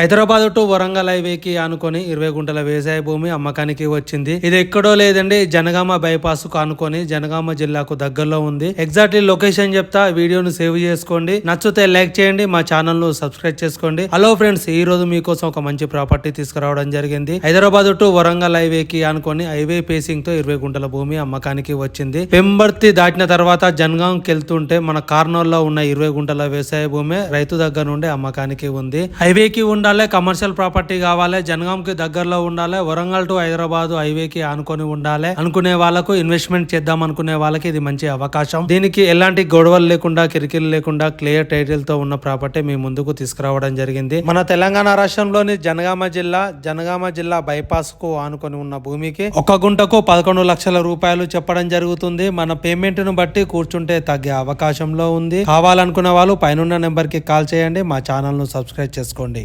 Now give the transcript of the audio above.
Hyderabad to Warangal హైవేకి ఆనుకొని ఇరవై గుంటల వ్యవసాయ భూమి అమ్మకానికి వచ్చింది. ఇది ఎక్కడో లేదండి జనగామ బైపాస్కు ఆనుకొని జనగామ జిల్లాకు దగ్గరలో ఉంది. ఎగ్జాక్ట్లీ లొకేషన్ చెప్తా వీడియోను సేవ్ చేసుకోండి. నచ్చితే లైక్ చేయండి మా ఛానల్ను సబ్స్క్రైబ్ చేసుకోండి. హలో ఫ్రెండ్స్ ఈ రోజు మీకోసం ఒక మంచి ప్రాపర్టీ తీసుకురావడం జరిగింది. హైదరాబాద్ టు వరంగల్ హైవేకి ఆనుకొని హైవే పేసింగ్తో ఇరవై గుంటల భూమి అమ్మకానికి వచ్చింది. పెంబర్తి దాటిన తర్వాత జనగాంకి వెళ్తుంటే మన కార్నూల్లో ఉన్న ఇరవై గుంటల వ్యవసాయ భూమి రైతు దగ్గర నుండి అమ్మకానికి ఉంది. హైవేకి ఉండాలి కమర్షియల్ ప్రాపర్టీ కావాలి జనగాంకి దగ్గరలో ఉండాలి వరంగల్ టు హైదరాబాద్ హైవేకి ఆనుకొని ఉండాలి అనుకునే వాళ్ళకు ఇన్వెస్ట్మెంట్ చేద్దాం అనుకునే వాళ్ళకి ఇది మంచి అవకాశం. దీనికి ఎలాంటి గొడవలు లేకుండా కిరికిలు లేకుండా క్లియర్ టైటిల్తో ఉన్న ప్రాపర్టీ మీ ముందుకు తీసుకురావడం జరిగింది. మన తెలంగాణ రాష్ట్రంలోని జనగామ జిల్లా జనగామ జిల్లా బైపాస్కు ఆనుకొని ఉన్న భూమికి ఒక గుంటకు పదకొండు లక్షల రూపాయలు చెప్పడం జరుగుతుంది. మన పేమెంట్ను బట్టి కూర్చుంటే తగ్గే అవకాశంలో ఉంది. కావాలనుకున్న వాళ్ళు పైన నెంబర్కి కాల్ చేయండి. మా ఛానల్ను సబ్స్క్రైబ్ చేసుకోండి.